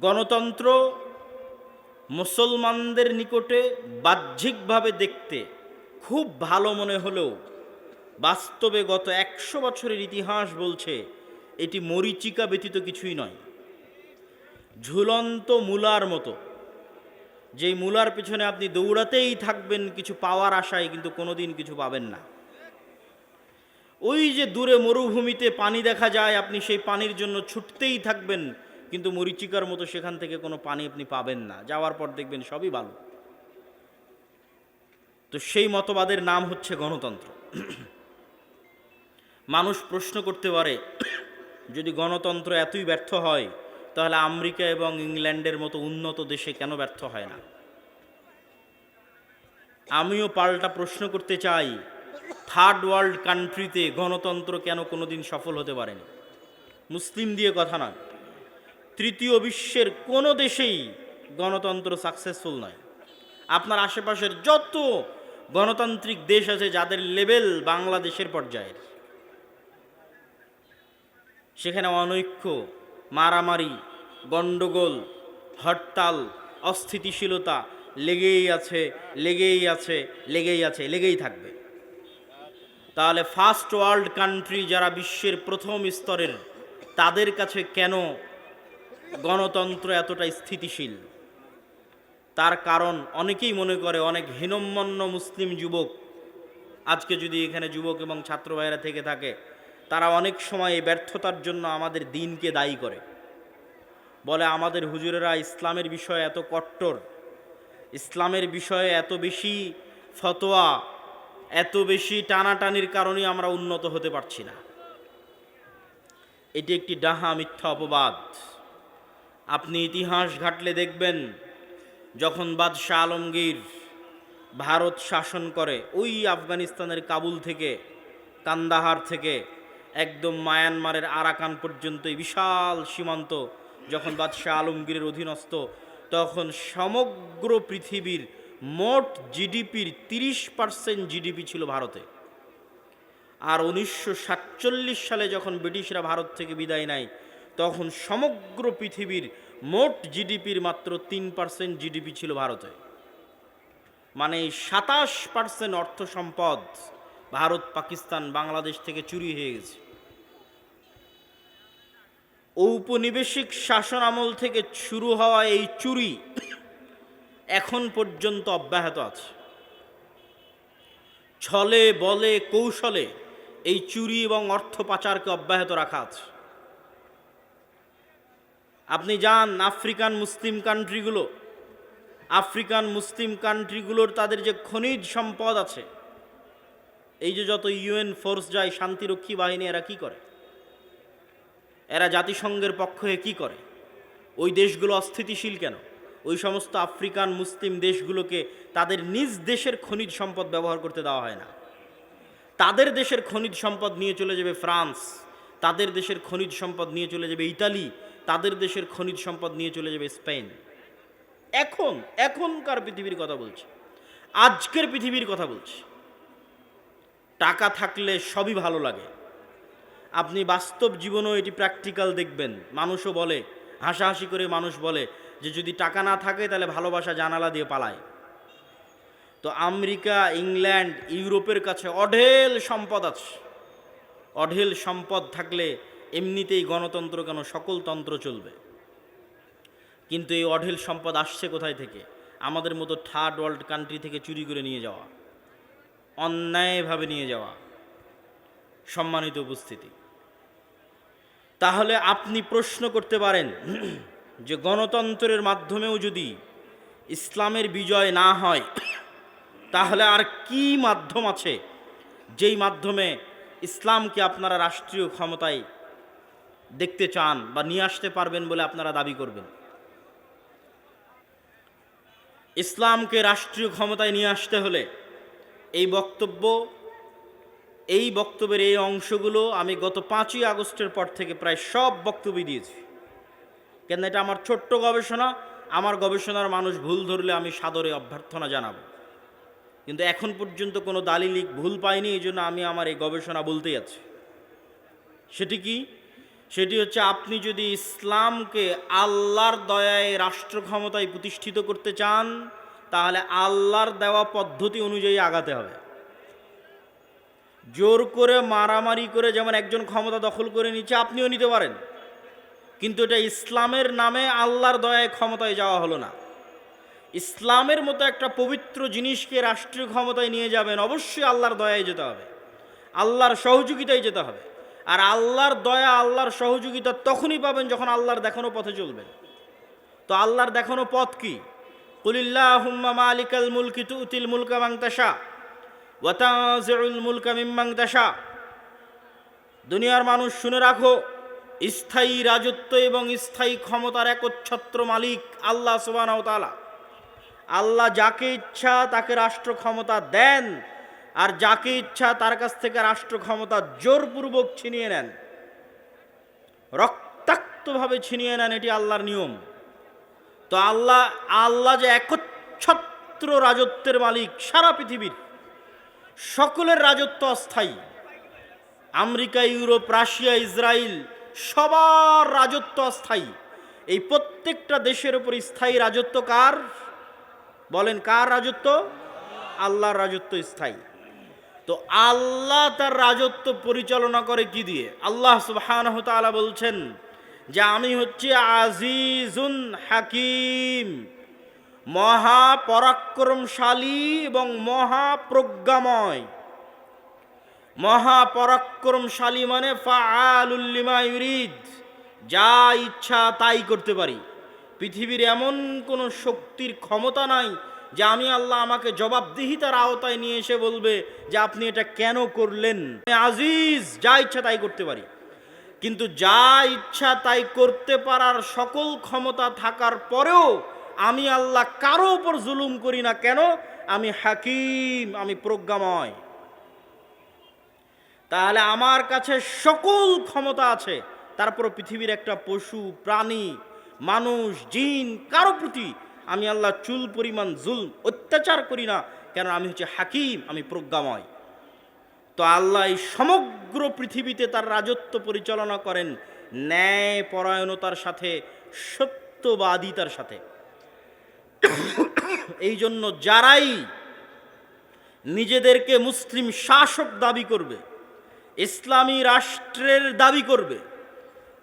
গণতন্ত্র মুসলমানদের নিকটে বাহ্যিকভাবে দেখতে খুব ভালো মনে হলেও বাস্তবে গত একশো বছরের ইতিহাস বলছে এটি মরিচিকা ব্যতীত কিছুই নয়। ঝুলন্ত মূলার মতো। যেই মূলার পিছনে আপনি দৌড়াতেই থাকবেন, কিছু পাওয়ার আশায় কিন্তু কোনোদিন কিছু পাবেন না। ওই যে দূরে মরুভূমিতে পানি দেখা যায়, আপনি সেই পানির জন্য ছুটতেই থাকবেন কিন্তু মরিচিকার মতো সেখান থেকে কোনো পানি আপনি পাবেন না। যাওয়ার পর দেখবেন সবই ভালো তো সেই মতবাদের নাম হচ্ছে গণতন্ত্র। মানুষ প্রশ্ন করতে পারে, যদি গণতন্ত্র এতই ব্যর্থ হয়, তাহলে আমেরিকা এবং ইংল্যান্ডের মতো উন্নত দেশে কেন ব্যর্থ হয় না? আমিও পাল্টা প্রশ্ন করতে চাই থার্ড ওয়ার্ল্ড কান্ট্রিতে গণতন্ত্র কেন কোনোদিন সফল হতে পারেনি? মুসলিম দিয়ে কথা নয়। তৃতীয় বিশ্বের কোনো দেশেই গণতন্ত্র সাকসেসফুল নয়। আপনার আশেপাশের যত গণতান্ত্রিক দেশ আছে, যাদের লেভেল বাংলাদেশের পর্যায়ের, সেখানে অনৈক্য, মারামারি, গণ্ডগোল, হরতাল, অস্থিতিশীলতা লেগেই আছে লেগেই আছে লেগেই আছে, লেগেই থাকবে। তাহলে ফার্স্ট ওয়ার্ল্ড কান্ট্রি যারা বিশ্বের প্রথম স্তরের, তাদের কাছে কেন গণতন্ত্র এতটা স্থিতিশীল। তার কারণ অনেকেই মনে করে, অনেক হীনম্মন্য মুসলিম যুবক, আজকে যদি এখানে যুবক এবং ছাত্র ভাইয়েরা থেকে থাকে, তারা অনেক সময় এই ব্যর্থতার জন্য আমাদের দিনকে দায়ী করে। বলে আমাদের হুজুরেরা, ইসলামের বিষয়ে এত কট্টর, ইসলামের বিষয়ে এত বেশি ফতোয়া, এত বেশি টানাটানির কারণে আমরা উন্নত হতে পারছি না। এটি একটি ডাহা মিথ্যা অপবাদ। আপনি ইতিহাস ঘাটলে দেখবেন, যখন বাদশাহ আলমগীর ভারত শাসন করে, ওই আফগানিস্তানের কাবুল থেকে, কান্দাহার থেকে, একদম মায়ানমারের আরাকান পর্যন্ত এই বিশাল সীমান্ত, যখন বাদশাহ আলমগীরের অধীনস্থ, তখন সমগ্র পৃথিবীর মোট জিডিপির তিরিশ পার্সেন্ট জিডিপি ছিল ভারতে। আর উনিশশো সাতচল্লিশ সালে যখন ব্রিটিশরা ভারত থেকে বিদায় নেয় তখন সমগ্র পৃথিবীর মোট জিডিপির মাত্র তিন পার্সেন্ট জিডিপি ছিল ভারতে। মানে সাতাশ পার্সেন্ট অর্থ সম্পদ ভারত, পাকিস্তান, বাংলাদেশ থেকে চুরি হয়ে গেছে। ঔপনিবেশিক শাসন আমল থেকে শুরু হওয়া এই চুরি এখন পর্যন্ত অব্যাহত আছে। ছলে, বলে, কৌশলে এই চুরি এবং অর্থ পাচারকে অব্যাহত রাখা আছে। আপনি যান আফ্রিকান মুসলিম কান্ট্রিগুলো। আফ্রিকান মুসলিম কান্ট্রিগুলোর তাদের যে খনিজ সম্পদ আছে, এই যে যত ইউএন ফোর্স যায় শান্তিরক্ষী বাহিনী, এরা কি করে? এরা জাতিসংঘের পক্ষ হয়ে কী করে? ওই দেশগুলো অস্থিতিশীল কেন? ওই সমস্ত আফ্রিকান মুসলিম দেশগুলোকে তাদের নিজ দেশের খনিজ সম্পদ ব্যবহার করতে দেওয়া হয় না। তাদের দেশের খনিজ সম্পদ নিয়ে চলে যাবে ফ্রান্স, তাদের দেশের খনিজ সম্পদ নিয়ে চলে যাবে ইতালি তাদের দেশের খনিজ সম্পদ নিয়ে চলে যাবে স্পেন। এখন, এখনকার পৃথিবীর কথা বলছি। আজকের পৃথিবীর কথা বলছি। টাকা থাকলে সবই ভালো লাগে। আপনি বাস্তব জীবনেও এটি প্র্যাকটিক্যাল দেখবেন। মানুষও বলে, হাসাহাসি করে মানুষ বলে যে যদি টাকা না থাকে তাহলে ভালোবাসা জানালা দিয়ে পালায়। তো আমেরিকা, ইংল্যান্ড, ইউরোপের কাছে অঢেল সম্পদ আছে। অঢেল সম্পদ থাকলে এমনিতেই গণতন্ত্র কেন সকল তন্ত্র চলবে? কিন্তু এই অঢেল সম্পদ আসছে কোথায় থেকে? আমাদের মতো থার্ড ওয়ার্ল্ড কান্ট্রি থেকে চুরি করে নিয়ে যাওয়া, অন্যায়ভাবে নিয়ে যাওয়া, সম্মানিত উপস্থিতি। তাহলে আপনি প্রশ্ন করতে পারেন যে গণতন্ত্রের মাধ্যমেও যদি ইসলামের বিজয় না হয়, তাহলে আর কি মাধ্যম আছে যেই মাধ্যমে ইসলামকে আপনারা রাষ্ট্রীয় ক্ষমতায় দেখতে চান বা নিয়ে আসতে পারবেন বলে আপনারা দাবি করবেন। ইসলামকে রাষ্ট্রীয় ক্ষমতায় নিয়ে আসতে হলে এই বক্তব্য, এই বক্তব্যের এই অংশগুলো আমি গত পাঁচই আগস্টের পর থেকে প্রায় সব বক্তব্য দিয়েছি। কেন এটা আমার ছোট্ট গবেষণা, আমার গবেষণার মানুষ ভুল ধরলে আমি সাদরে অভ্যর্থনা জানাব। কিন্তু এখন পর্যন্ত কোনো দালিলিক ভুল পাইনি, এই জন্য আমি আমার এই গবেষণা বলতেই আছি সেটি কি? সেটি হচ্ছে আপনি যদি ইসলামকে আল্লাহর দয়ায় রাষ্ট্র ক্ষমতায় প্রতিষ্ঠিত করতে চান, তাহলে আল্লাহর দেওয়া পদ্ধতি অনুযায়ী আগাতে হবে। জোর করে মারামারি করে যেমন একজন ক্ষমতা দখল করে নিচ্ছে, আপনিও নিতে পারেন। কিন্তু এটা ইসলামের নামে আল্লাহর দয়ায় ক্ষমতায় যাওয়া হলো না। ইসলামের মতো একটা পবিত্র জিনিসকে রাষ্ট্রীয় ক্ষমতায় নিয়ে যাবেন, অবশ্যই আল্লাহর দয়ায় যেতে হবে। আল্লাহর সহযোগিতায় যেতে হবে। আর আল্লাহর দয়া, আল্লাহর সহযোগিতা তখনই পাবেন যখন আল্লাহর দেখানো পথে চলবেন তো আল্লাহর দেখানো পথ কি? কুলিল্লাহ হুম্মা মালিকাল মুলকি তুতিল মুলকা মাংতাসা ওয়াতাজিউল মুলকা মিম্মাংতাসা দুনিয়ার মানুষ শুনে রাখো, স্থায়ী রাজত্ব এবং স্থায়ী ক্ষমতার একচ্ছত্র মালিক আল্লাহ ওয়া আল্লাহ যাকে ইচ্ছা তাকে রাষ্ট্র ক্ষমতা দেন। আর যাকে ইচ্ছা তার কাছ থেকে রাষ্ট্র ক্ষমতা জোরপূর্বক ছিনিয়ে নেন। রক্তাক্তভাবে ছিনিয়ে নেন এটি আল্লাহর নিয়ম। তো আল্লাহ আল্লাহ যে একচ্ছত্র রাজত্বের মালিক সারা পৃথিবীর সকলের রাজত্ব অস্থায়ী। আমেরিকা, ইউরোপ, রাশিয়া ইসরায়েল সবার রাজত্ব অস্থায়ী। এই প্রত্যেকটা দেশের উপর স্থায়ী রাজত্ব কার? বলেন কার রাজত্ব? আল্লাহর রাজত্ব স্থায়ী। তো আল্লাহ তার রাজত্ব পরিচালনা করে কি দিয়ে? আল্লাহ সুবহানাহু তাআলা বলছেন যে আমি হচ্ছে আজিজুন হাকিম মহা পরাক্রমশালী এবং মহা প্রজ্ঞাময় মহা পরাক্রমশালী মানে ফাআলুল্লিমা যা ইচ্ছা তাই করতে পারি। পৃথিবীর এমন কোনো শক্তির ক্ষমতা নাই যে আমি আল্লাহ আমাকে জবাবদিহিতার আওতায় নিয়ে এসে বলবে যে আপনি এটা কেন করলেন? আজিজ, যা ইচ্ছা তাই করতে পারি। কিন্তু যা ইচ্ছা তাই করতে পারার সকল ক্ষমতা থাকার পরেও আমি আল্লাহ কারও উপর জুলুম করি না। কেন? আমি হাকিম, আমি প্রজ্ঞাময়। তাহলে আমার কাছে সকল ক্ষমতা আছে। তারপর পৃথিবীর একটা পশু, প্রাণী, মানুষ, জিন, কারও প্রতি আমি আল্লাহ চুল, পরিমাণ জুল অত্যাচার করি না কেন আমি হচ্ছে হাকিম, আমি প্রজ্ঞাময়। তো আল্লাহ এই সমগ্র পৃথিবীতে তার রাজত্ব পরিচালনা করেন ন্যায় পরায়ণতার সাথে, সত্যবাদিতার সাথে। এই জন্য যারাই নিজেদেরকে মুসলিম শাসক দাবি করবে, ইসলামী রাষ্ট্রের দাবি করবে,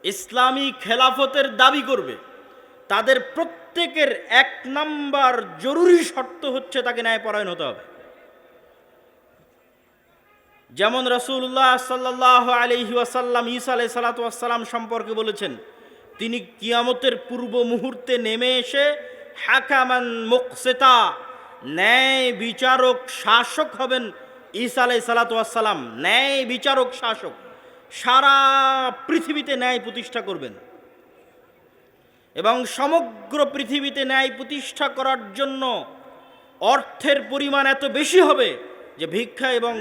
ইসলামী খেলাফতের দাবি করবে তাদের প্রত্যেকের এক নাম্বার জরুরি শর্ত হচ্ছে তাকে ন্যায়পরায়ণ হতে হবে। যেমন রসুল্লাহ সাল্লাহ আলহি ওয়াসাল্লাম ঈসা আলাই সালাতাম সম্পর্কে বলেছেন, তিনি কিয়ামতের পূর্ব মুহূর্তে নেমে এসে হাকামান মুকসেতা, ন্যায় বিচারক শাসক হবেন ঈসা আলাই সালাতাম ন্যায় বিচারক শাসক, সারা পৃথিবীতে ন্যায় প্রতিষ্ঠা করবেন। এবং সমগ্র পৃথিবীতে ন্যায় প্রতিষ্ঠা করার জন্য অর্থের পরিমাণ এত বেশি হবে যে ভিক্ষা এবং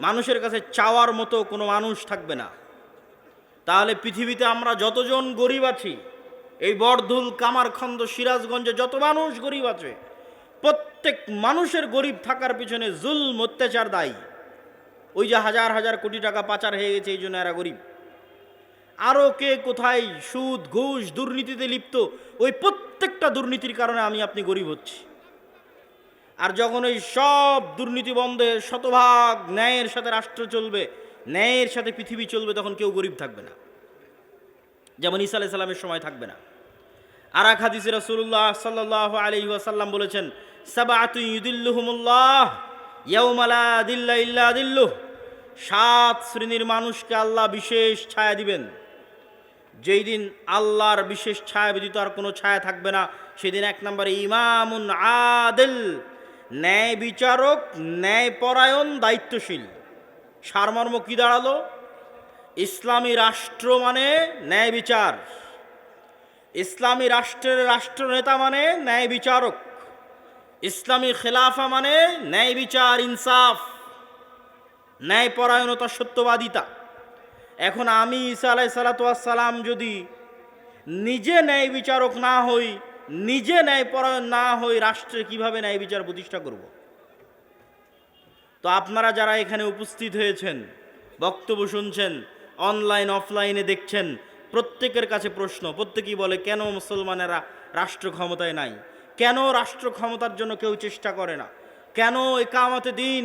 মানুষের কাছে চাওয়ার মতো কোনো মানুষ থাকবে না। তাহলে পৃথিবীতে আমরা যতজন গরিব আছি, এই বরধুল কামারখন্দ, সিরাজগঞ্জে যত মানুষ গরিব আছে, প্রত্যেক মানুষের গরিব থাকার পিছনে জুলম, অত্যাচার, দায়ী। ওই যে হাজার হাজার কোটি টাকা পাচার হয়ে গেছে, এই জন্য এরা গরিব। আরও কে কোথায় সুদ, ঘুষ, দুর্নীতিতে লিপ্ত, ওই প্রত্যেকটা দুর্নীতির কারণে আমি আপনি গরিব হচ্ছি। আর যখন ওই সব দুর্নীতি বন্ধে শতভাগ ন্যায়ের সাথে রাষ্ট্র চলবে, ন্যায়ের সাথে পৃথিবী চলবে, তখন কেউ গরিব থাকবে না। যেমন ইসা আলাই সাল্লামের সময় থাকবে না। আর এক হাদিসে রসুল্লাহ সাল্লাহ আলি ওয়াসাল্লাম বলেছেন সাত শ্রেণির মানুষকে আল্লাহ বিশেষ ছায়া দিবেন। যেই দিন আল্লাহর বিশেষ ছায়া ব্যতীত আর কোনো ছায়া থাকবে না, সেদিন এক নম্বরে ইমামুন আদেল, ন্যায় বিচারক, ন্যায়পরায়ণ, দায়িত্বশীল। সারমর্ম কি দাঁড়াল? ইসলামী রাষ্ট্র মানে ন্যায় বিচার। ইসলামী রাষ্ট্রের রাষ্ট্রনেতা মানে ন্যায় বিচারক। ইসলামী খেলাফা মানে ন্যায় বিচার, ইনসাফ, ন্যায়পরায়ণতা, সত্যবাদিতা। এখন আমি ঈসা আলাই সালাতাম যদি নিজে ন্যায় বিচারক না হই, নিজে ন্যায় ন্যায়পরায়ণ না হই, রাষ্ট্রে কীভাবে ন্যায় বিচার প্রতিষ্ঠা করব? তো আপনারা যারা এখানে উপস্থিত হয়েছেন, বক্তব্য শুনছেন অনলাইন অফলাইনে দেখছেন, প্রত্যেকের কাছে প্রশ্ন, প্রত্যেকেই বলে, কেন মুসলমানেরা রাষ্ট্র ক্ষমতায় নাই? কেন রাষ্ট্র ক্ষমতার জন্য কেউ চেষ্টা করে না? কেন একামতে দিন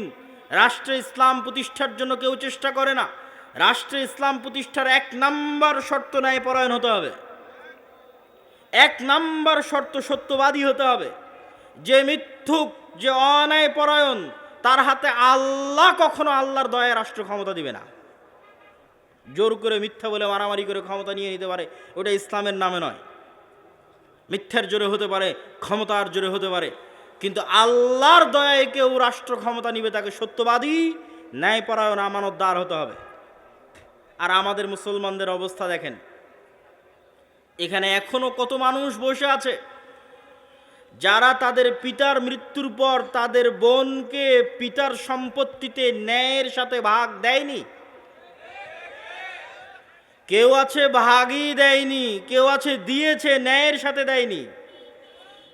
রাষ্ট্রে ইসলাম প্রতিষ্ঠার জন্য কেউ চেষ্টা করে না? রাষ্ট্রে ইসলাম প্রতিষ্ঠার এক নাম্বার শর্ত ন্যায় পরায়ণ হতে হবে। এক নাম্বার শর্ত সত্যবাদী হতে হবে। যে মিথ্যুক, যে অন্যায় পরায়ণ তার হাতে আল্লাহ কখনো আল্লাহর দয়ায় রাষ্ট্র ক্ষমতা দিবে না। জোর করে মিথ্যা বলে মারামারি করে ক্ষমতা নিয়ে নিতে পারে, ওটা ইসলামের নামে নয়। মিথ্যার জোরে হতে পারে, ক্ষমতার জোরে হতে পারে। কিন্তু আল্লাহর দয়ায় কেউ রাষ্ট্র ক্ষমতা নিবে, তাকে সত্যবাদী, ন্যায়পরায়ণ আমানত আমানতদার হতে হবে। আর আমাদের মুসলমানদের অবস্থা দেখেন। এখানে এখনও কত মানুষ বসে আছে? যারা তাদের পিতার মৃত্যুর পর তাদের বোনকে পিতার সম্পত্তিতে ন্যায়ের সাথে ভাগ দেয়নি? কেউ আছে ভাগই দেয়নি, কেউ আছে দিয়েছে ন্যায়ের সাথে দেয়নি।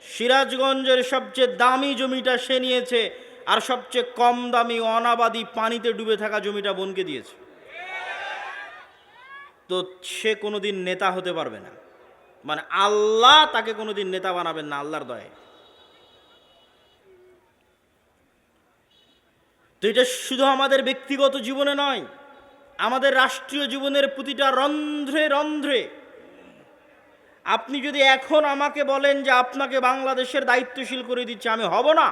সিরাজগঞ্জের সবচেয়ে দামি জমিটা সে নিয়েছে আর সবচেয়ে কম দামি অনাবাদি পানিতে ডুবে থাকা জমিটা বোনকে দিয়েছে। তো সে কোনোদিন নেতা হতে পারবে না। মানে আল্লাহ তাকে কোনোদিন নেতা বানাবেন না, আল্লাহর দয়ে। তো এটা শুধু আমাদের ব্যক্তিগত জীবনে নয়, আমাদের রাষ্ট্রীয় জীবনের প্রতিটা রন্ধ্রে রন্ধ্রে। আপনি যদি এখন আমাকে বলেন যে আপনাকে বাংলাদেশের দায়িত্বশীল করে দিচ্ছে, আমি হব না।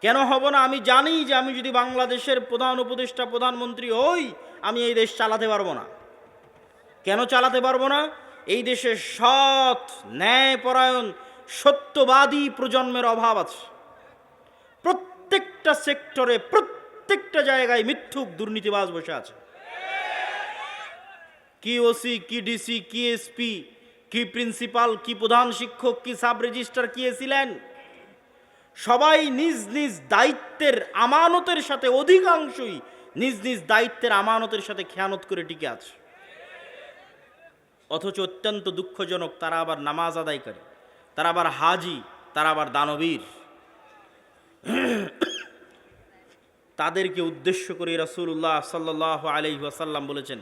কেন হব না? আমি জানি যে আমি যদি বাংলাদেশের প্রধান উপদেষ্টা, প্রধানমন্ত্রী হই, আমি এই দেশ চালাতে পারব না। কেন চালাতে পারব না? এই দেশে সৎ, ন্যায়পরায়ণ, সত্যবাদী প্রজন্মের অভাব আছে। প্রত্যেকটা সেক্টরে, প্রত্যেকটা জায়গায় মিথ্যুক দুর্নীতিবাজ বসে আছে। কি ওসি, কি ডিসি, কি এসপি, কি প্রিন্সিপাল, কি প্রধান শিক্ষক, কি সাব রেজিস্ট্রার, কি ছিলেন সবাই নিজ নিজ দায়িত্বের আমানতের সাথে, অধিকাংশই নিজ নিজ দায়িত্বের আমানতের সাথে খেয়ানত করে টিকে আছে। অথচ অত্যন্ত দুঃখজনক, তারা আবার নামাজ আদায় করে। তারা আবার হাজি, তারা আবার দানবীর। তাদেরকে উদ্দেশ্য করে রসুল্লাহ সাল্লাহ আলি ওয়াসাল্লাম বলেছেন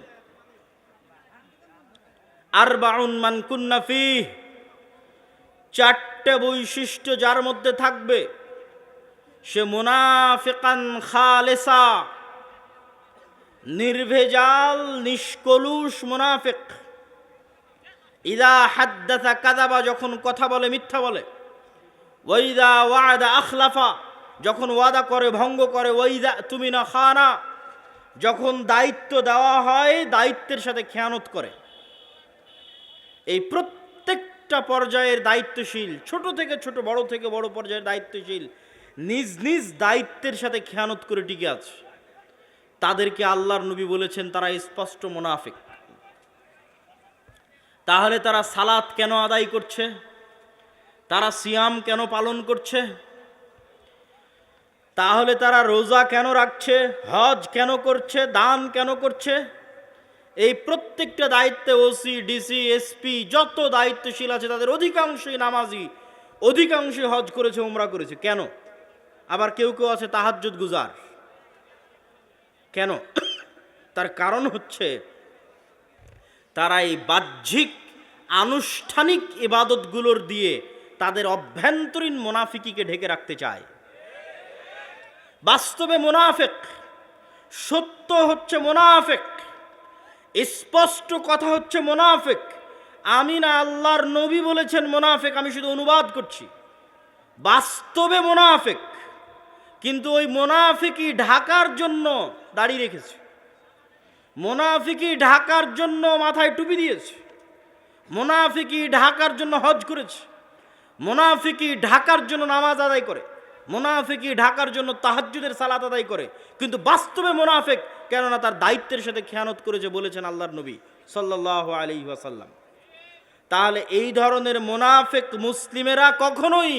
আর বাউন মান কুন্নাফি চারটে বৈশিষ্ট্য যার মধ্যে থাকবে, সে মুনাফিকান খালেসা, নির্ভেজাল, নিষ্কলুষ মুনাফিক। ইদা হাদ্দাথা কাদাবা যখন কথা বলে, মিথ্যা বলে। ওইদা ওয়াদা আখলাফা, যখন ওয়াদা করে, ভঙ্গ করে ওইদা তুমি না খানা, যখন দায়িত্ব দেওয়া হয়, দায়িত্বের সাথে খেয়ানত করে। এই প্রত্যেকটা পর্যায়ের দায়িত্বশীল, ছোট থেকে ছোট, বড় থেকে বড় পর্যায়ের দায়িত্বশীল, নিজ নিজ দায়িত্বের সাথে খেয়ানত করে টিকে আছে। তাদেরকে আল্লাহর নবী বলেছেন, তারা স্পষ্ট মুনাফিক। তাহলে তারা সালাত কেন আদায় করছে? তারা সিয়াম কেন পালন করছে? তাহলে তারা রোজা কেন রাখছে? হজ কেন করছে? দান কেন করছে? এই প্রত্যেকটা দায়িত্বে ওসি ডিসি এসপি যত দায়িত্বশীল আছে, তাদের অধিকাংশই নামাজি, অধিকাংশই হজ করেছে, উমরা করেছে। কেন? আবার কেউ কেউ আছে তাহাজ্জুদ গুজার। কেন? তার কারণ হচ্ছে, তারা এই বাহ্যিক আনুষ্ঠানিক ইবাদতগুলোর দিয়ে তাদের অভ্যন্তরীণ মোনাফিকিকে ঢেকে রাখতে চায়। বাস্তবে মোনাফেক, সত্য হচ্ছে মোনাফেক, স্পষ্ট কথা হচ্ছে মোনাফেক। আমি না আল্লাহর নবী বলেছেন মোনাফেক, আমি শুধু অনুবাদ করছি। বাস্তবে মোনাফেক, কিন্তু ওই মোনাফিকি ঢাকার জন্য দাঁড়িয়ে রেখেছে। মোনাফিকি ঢাকার জন্য মাথায় টুপি দিয়েছে। মোনাফিকি ঢাকার জন্য হজ করেছে, মোনাফিকি ঢাকার জন্য নামাজ আদায় করে, মোনাফিকি ঢাকার জন্য তাহাজ্জুদের সালাত আদায় করে, কিন্তু বাস্তবে মোনাফেক কেননা তার দায়িত্বের সাথে খেয়ানত করেছে বলেছেন আল্লাহর নবী সাল্লাহ আলী ওয়াসাল্লাম। তাহলে এই ধরনের মোনাফেক মুসলিমেরা কখনোই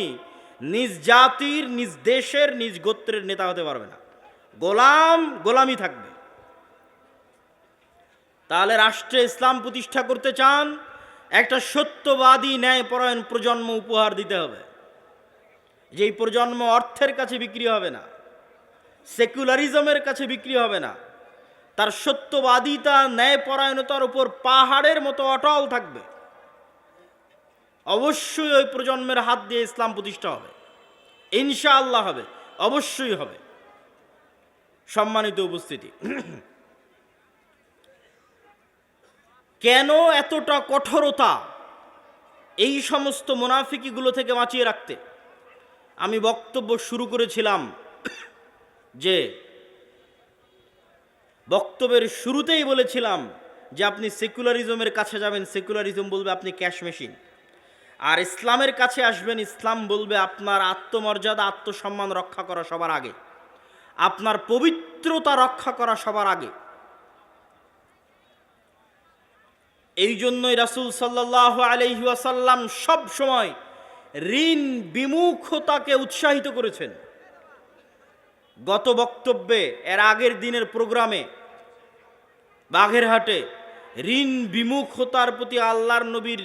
নিজ জাতির, নিজ দেশের, নিজ গোত্রের নেতা হতে পারবে না। গোলাম গোলামি থাকবে। তাহলে রাষ্ট্রে ইসলাম প্রতিষ্ঠা করতে চান একটা সত্যবাদী ন্যায়পরায়ণ প্রজন্ম উপহার দিতে হবে। যেই প্রজন্ম অর্থের কাছে বিক্রি হবে না, সেকুলারিজমের কাছে বিক্রি হবে না, তার সত্যবাদিতা, ন্যায়পরায়ণতার উপর পাহাড়ের মতো অটল থাকবে। অবশ্যই ওই প্রজন্মের হাত দিয়ে ইসলাম প্রতিষ্ঠা হবে। ইনশাআল্লাহ হবে, অবশ্যই হবে। সম্মানিত উপস্থিতি। কেন এতটা কঠোরতা? এই সমস্ত মোনাফিকিগুলো থেকে বাঁচিয়ে রাখতে। আমি বক্তব্য শুরু করেছিলাম যে, বক্তব্যের শুরুতেই বলেছিলাম যে আপনি সেকুলারিজমের কাছে যাবেন, সেকুলারিজম বলবে আপনি ক্যাশ মেশিন। আর ইসলামের কাছে আসবেন, ইসলাম বলবে আপনার আত্মমর্যাদা, আত্মসম্মান রক্ষা করা সবার আগে। আপনার পবিত্রতা রক্ষা করা সবার আগে। এই জন্যই রাসুল সাল্লাহ আলহি ওয়াসাল্লাম সব সময় ঋণ বিমুখতাকে উৎসাহিত করেছেন। গত বক্তব্যে, এর আগের দিনের প্রোগ্রামে বাঘেরহাটে ঋণ বিমুখতার প্রতি আল্লাহর নবীর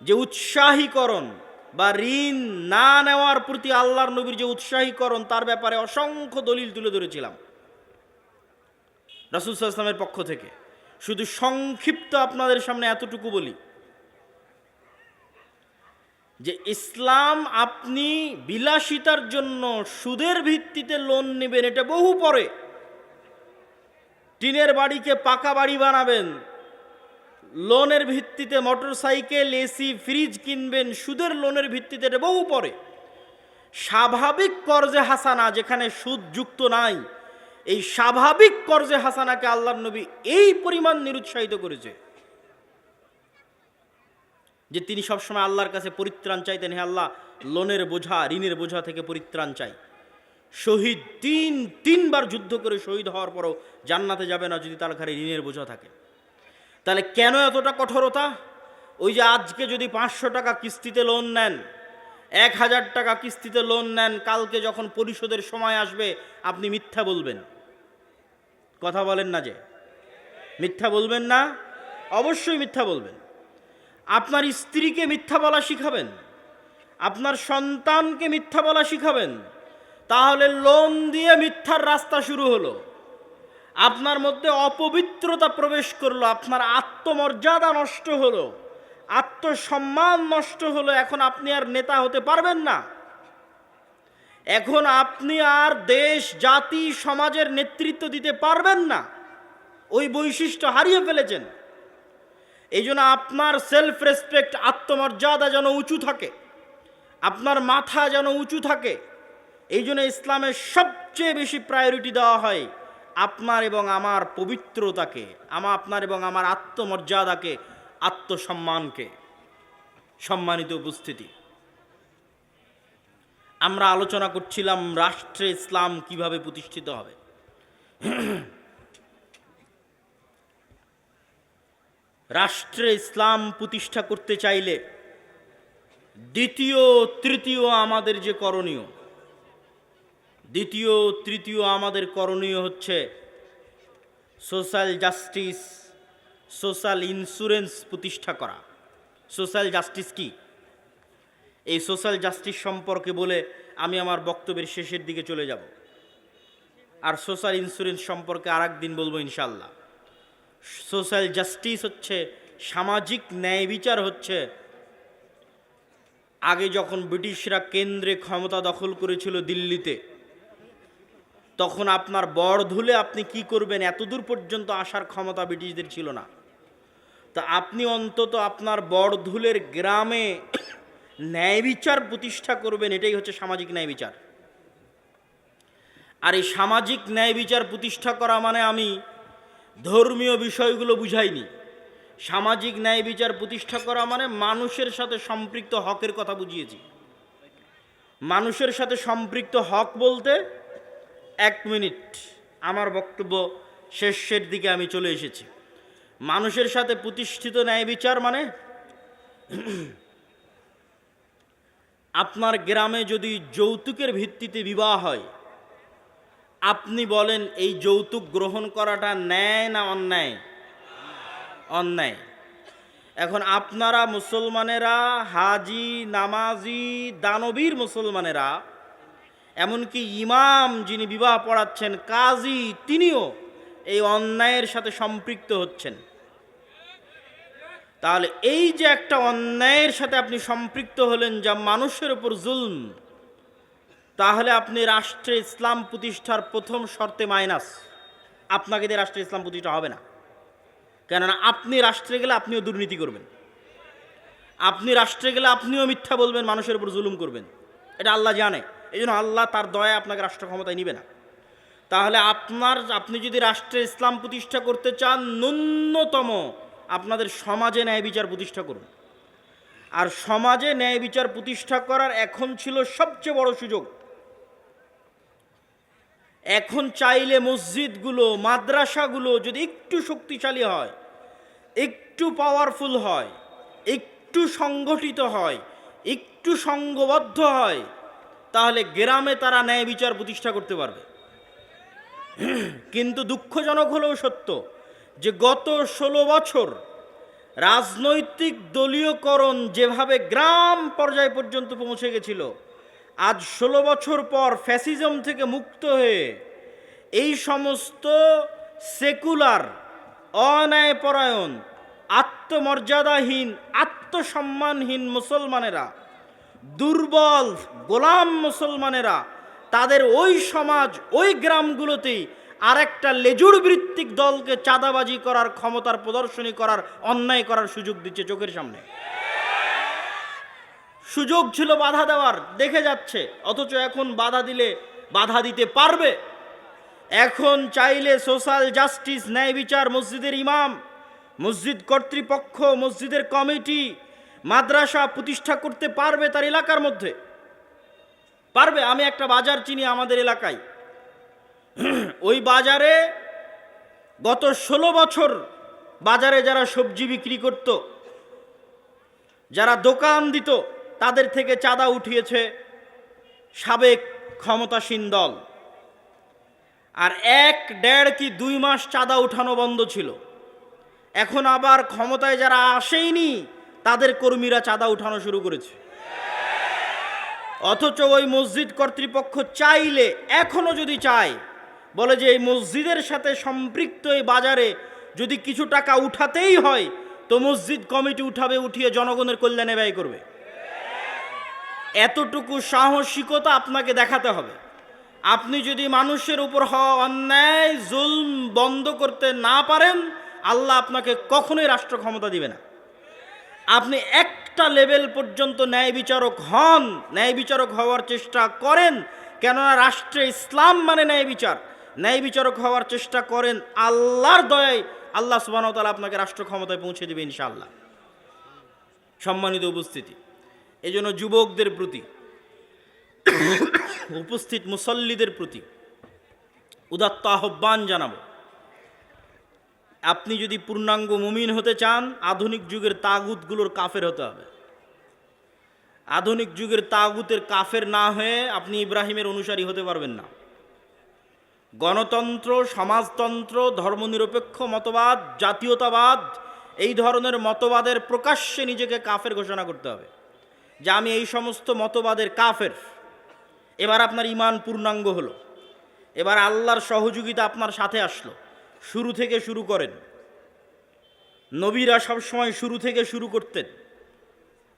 যে উৎসাহীকরণ বা ঋণ না নেওয়ার প্রতি আল্লাহর নবীর যে উৎসাহীকরণ, তার ব্যাপারে অসংখ্য দলিল তুলে ধরেছিলাম। রাসুল ইসলামের পক্ষ থেকে। শুধু সংক্ষিপ্ত আপনাদের সামনে এতটুকু বলি যে ইসলাম আপনি বিলাসিতার জন্য সুদের ভিত্তিতে লোন নেবেন, এটা বহু পরে। টিনের বাড়িকে পাকা বাড়ি বানাবেন লোনের ভিত্তিতে মোটর সাইকেল এসি ফ্রিজ কিনবেন, সুদের লোনের ভিত্তিতে এটা বহু পরে। স্বাভাবিক কর্জে হাসানা, যেখানে সুদ যুক্ত নাই এই স্বাভাবিক কর্জে হাসানাকে আল্লাহ নবী এই পরিমাণ নিরুৎসাহিত করেছে যে তিনি সবসময় আল্লাহর কাছে পরিত্রাণ চাইতেন, হে আল্লাহ, লোনের বোঝা, ঋণের বোঝা থেকে পরিত্রাণ চাই। শহীদ তিন, তিনবার যুদ্ধ করে শহীদ হওয়ার পরও জান্নাতে যাবে না যদি তার ঘরে ঋণের বোঝা থাকে। তাহলে কেন এতটা কঠোরতা? ওই যে আজকে যদি পাঁচশো টাকা কিস্তিতে লোন নেন, এক হাজার টাকা কিস্তিতে লোন নেন, কালকে যখন পরিশোধের সময় আসবে, আপনি মিথ্যা বলবেন। কথা বলেন না যে। মিথ্যা বলবেন না। অবশ্যই মিথ্যা বলবেন। আপনার স্ত্রীকে মিথ্যা বলা শিখাবেন। আপনার সন্তানকে মিথ্যা বলা শিখাবেন। তাহলে লোন দিয়ে মিথ্যার রাস্তা শুরু হলো। আপনার মধ্যে অপবিত্রতা প্রবেশ করল। আপনার আত্মমর্যাদা নষ্ট হলো। আত্মসম্মান নষ্ট হলো। এখন আপনি আর নেতা হতে পারবেন না। এখন আপনি আর দেশ, জাতি, সমাজের নেতৃত্ব দিতে পারবেন না। ওই বৈশিষ্ট্য হারিয়ে ফেলেছেন। এই জন্য আপনার সেলফ রেসপেক্ট আত্মমর্যাদা যেন উঁচু থাকে। আপনার মাথা যেন উঁচু থাকে। এই জন্য ইসলামের সবচেয়ে বেশি প্রায়োরিটি দেওয়া হয় আপনার এবং আমার পবিত্রতাকে, আমা, আপনার এবং আমার আত্মমর্যাদাকে, আত্মসম্মানকে। সম্মানিত উপস্থিতি। আমরা আলোচনা করছিলাম রাষ্ট্রে ইসলাম কীভাবে প্রতিষ্ঠিত হবে। রাষ্ট্রে ইসলাম প্রতিষ্ঠা করতে চাইলে দ্বিতীয়, তৃতীয় আমাদের যে করণীয়, দ্বিতীয়, তৃতীয় আমাদের করণীয় হচ্ছে সোশ্যাল জাস্টিস, সোশ্যাল ইন্স্যুরেন্স প্রতিষ্ঠা করা। সোশ্যাল জাস্টিস কি? এই সোশ্যাল জাস্টিস সম্পর্কে বলে আমি আমার বক্তব্যের শেষের দিকে চলে যাব। আর সোশ্যাল ইন্স্যুরেন্স সম্পর্কে আর দিন বলব ইনশাল্লাহ সোশ্যাল জাস্টিস হচ্ছে সামাজিক ন্যায় বিচার হচ্ছে। আগে যখন ব্রিটিশরা কেন্দ্রে ক্ষমতা দখল করেছিল দিল্লিতে, তখন আপনার বড় ধুলে আপনি কি করবেন এতদূর পর্যন্ত আসার ক্ষমতা ব্রিটিশদের ছিল না। তা আপনি অন্তত আপনার বড়ধুলের গ্রামে ন্যায় বিচার প্রতিষ্ঠা করবেন, এটাই হচ্ছে সামাজিক ন্যায় বিচার। আর এই সামাজিক ন্যায় বিচার প্রতিষ্ঠা করা মানে আমি ধর্মীয় বিষয়গুলো বুঝাইনি। সামাজিক ন্যায় বিচার প্রতিষ্ঠা করা মানে মানুষের সাথে সম্পৃক্ত হকের কথা বুঝিয়েছি। মানুষের সাথে সম্পৃক্ত হক বলতে এক মিনিট, আমার বক্তব্য শেষের দিকে আমি চলে এসেছি। মানুষের সাথে প্রতিষ্ঠিত ন্যায় বিচার মানে আপনার গ্রামে যদি যৌতুকের ভিত্তিতে বিবাহ হয়, আপনি বলেন এই যৌতুক গ্রহণ করাটা ন্যায় না অন্যায়? অন্যায়। এখন আপনারা মুসলমানেরা, হাজি, নামাজি, দানবীর মুসলমানেরা, এমনকি ইমাম যিনি বিবাহ পড়াচ্ছেন, কাজী, তিনিও এই অন্যায়ের সাথে সম্পৃক্ত হচ্ছেন। তাহলে এই যে একটা অন্যায়ের সাথে আপনি সম্পৃক্ত হলেন যা মানুষের উপর জুলম, তাহলে আপনি রাষ্ট্রে ইসলাম প্রতিষ্ঠার প্রথম শর্তে মাইনাস। আপনাকে দিয়ে রাষ্ট্রে ইসলাম প্রতিষ্ঠা হবে না। কেননা আপনি রাষ্ট্রে গেলে আপনিও দুর্নীতি করবেন। আপনি রাষ্ট্রে গেলে আপনিও মিথ্যা বলবেন, মানুষের উপর জুলুম করবেন। এটা আল্লাহ জানে। এই জন্য আল্লাহ তার দয়া আপনাকে রাষ্ট্র ক্ষমতায় নিবে না। তাহলে আপনার, আপনি যদি রাষ্ট্রে ইসলাম প্রতিষ্ঠা করতে চান, ন্যূনতম আপনাদের সমাজে ন্যায় বিচার প্রতিষ্ঠা করুন। আর সমাজে ন্যায় বিচার প্রতিষ্ঠা করার এখন ছিল সবচেয়ে বড় সুযোগ। এখন চাইলে মসজিদগুলো, মাদ্রাসাগুলো যদি একটু শক্তিশালী হয়, একটু পাওয়ারফুল হয়, একটু সংগঠিত হয়, একটু সংঘবদ্ধ হয়, তাহলে গ্রামে তারা ন্যায় বিচার প্রতিষ্ঠা করতে পারবে। কিন্তু দুঃখজনক হলেও সত্য যে গত ষোলো বছর রাজনৈতিক দলীয়করণ যেভাবে গ্রাম পর্যায় পর্যন্ত পৌঁছে গেছিল, আজ ষোলো বছর পর ফ্যাসিজম থেকে মুক্ত হয়ে এই সমস্ত সেকুলার, অন্যায়পরায়ণ, আত্মমর্যাদাহীন, আত্মসম্মানহীন মুসলমানেরা, দুর্বল, গোলাম মুসলমানেরা, তাদের ওই সমাজ, ওই গ্রামগুলোতেই আরেকটা লেজুর ভিত্তিক দলকে চাঁদাবাজি করার, ক্ষমতার প্রদর্শনী করার, অন্যায় করার সুযোগ দিচ্ছে চোখের সামনে। সুযোগ ছিল বাধা দেওয়ার, দেখে যাচ্ছে। অথচ এখন বাধা দিলে বাধা দিতে পারবে? এখন চাইলে সোশ্যাল জাস্টিস, ন্যায় বিচার, মসজিদের ইমাম, মসজিদ কর্তৃপক্ষ, মসজিদের কমিটি, মাদ্রাসা প্রতিষ্ঠা করতে পারবে তার এলাকার মধ্যে? পারবে? আমি একটা বাজার চিনি আমাদের এলাকায়। ওই বাজারে গত ষোলো বছর বাজারে যারা সবজি বিক্রি করত, যারা দোকান দিত, তাদের থেকে চাঁদা উঠিয়েছে সাবেক ক্ষমতাসীন দল। আর এক, দেড় কি দুই মাস চাঁদা উঠানো বন্ধ ছিল। এখন আবার ক্ষমতায় যারা আসেইনি, তাদের কর্মীরা চাঁদা উঠানো শুরু করেছে। অথচ ওই মসজিদ কর্তৃপক্ষ চাইলে, এখনও যদি চায় বলে যে, এই মসজিদের সাথে সম্পৃক্ত এই বাজারে যদি কিছু টাকা উঠাতেই হয়, তো মসজিদ কমিটি উঠাবে, উঠিয়ে জনগণের কল্যাণে ব্যয় করবে। এতটুকু সাহসিকতা আপনাকে দেখাতে হবে। আপনি যদি মানুষের উপর হওয়া অন্যায়, জুলম বন্ধ করতে না পারেন, আল্লাহ আপনাকে কখনোই রাষ্ট্র ক্ষমতা দিবে না। আপনি একটা লেভেল পর্যন্ত ন্যায় বিচারক হন, ন্যায় বিচারক হওয়ার চেষ্টা করেন, কেননা রাষ্ট্রে ইসলাম মানে ন্যায় বিচার। ন্যায় বিচারক হওয়ার চেষ্টা করেন, আল্লাহর দয়ায় আল্লাহ সুবাহতালা আপনাকে রাষ্ট্র ক্ষমতায় পৌঁছে দেবে ইনশাআল্লাহ। সম্মানিত উপস্থিতি। এই জন্য যুবকদের প্রতি, উপস্থিত মুসল্লিদের প্রতি উদাত্ত আহ্বান জানাব। আপনি যদি পূর্ণাঙ্গ মুমিন হতে চান, আধুনিক যুগের তাগুতগুলোর কাফের হতে হবে। আধুনিক যুগের তাগুতের কাফের না হয়ে আপনি ইব্রাহিমের অনুসারী হতে পারবেন না। গণতন্ত্র, সমাজতন্ত্র, ধর্মনিরপেক্ষ মতবাদ, জাতীয়তাবাদ, এই ধরনের মতবাদের প্রকাশ্যে নিজেকে কাফের ঘোষণা করতে হবে। যে আমি এই সমস্ত মতবাদের কাফের। এবার আপনার ইমান পূর্ণাঙ্গ হলো। এবার আল্লাহর সহযোগিতা আপনার সাথে আসলো। শুরু থেকে শুরু করেন। নবীরা সবসময় শুরু থেকে শুরু করতেন।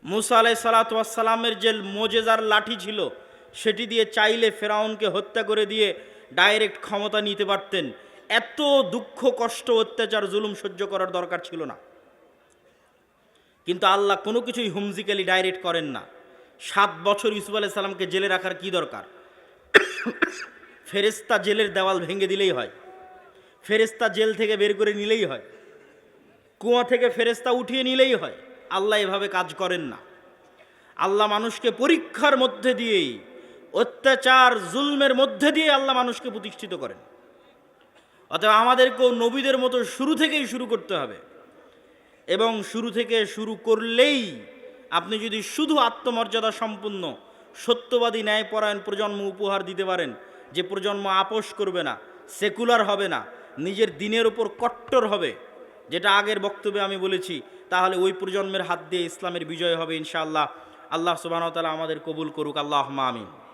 মুসা আলাই সালাতামের যে মোজেজার লাঠি ছিল, সেটি দিয়ে চাইলে ফেরাউনকে হত্যা করে দিয়ে ডাইরেক্ট ক্ষমতা নিতে পারতেন। এত দুঃখ, কষ্ট, অত্যাচার, জুলুম সহ্য করার দরকার ছিল না। কিন্তু আল্লাহ কোনো কিছুই হুমজিক্যালি ডাইরেক্ট করেন না। সাত বছর ইউসুফ আলাই সাল্লামকে জেলে রাখার কি দরকার? ফেরেস্তা জেলের দেওয়াল ভেঙে দিলেই হয়। ফেরেস্তা জেল থেকে বের করে নিলেই হয়। কুয়া থেকে ফেরেস্তা উঠিয়ে নিলেই হয়। আল্লাহ এভাবে কাজ করেন না। আল্লাহ মানুষকে পরীক্ষার মধ্যে দিয়েই অত্যাচার, জুলমের মধ্যে দিয়ে আল্লাহ মানুষকে প্রতিষ্ঠিত করেন। অতএব আমাদেরকেও নবীদের মতো শুরু থেকেই শুরু করতে হবে। এবং শুরু থেকে শুরু করলেই আপনি যদি শুধু আত্মমর্যাদা সম্পন্ন, সত্যবাদী, ন্যায়পরায়ণ প্রজন্ম উপহার দিতে পারেন, যে প্রজন্ম আপোষ করবে না, সেকুলার হবে না, নিজের দিনের ওপর কট্টর হবে, যেটা আগের বক্তব্যে আমি বলেছি, তাহলে ওই প্রজন্মের হাত দিয়ে ইসলামের বিজয় হবে ইনশাআল্লাহ। আল্লাহ সুবাহতালা আমাদের কবুল করুক। আল্লাহ আমিন।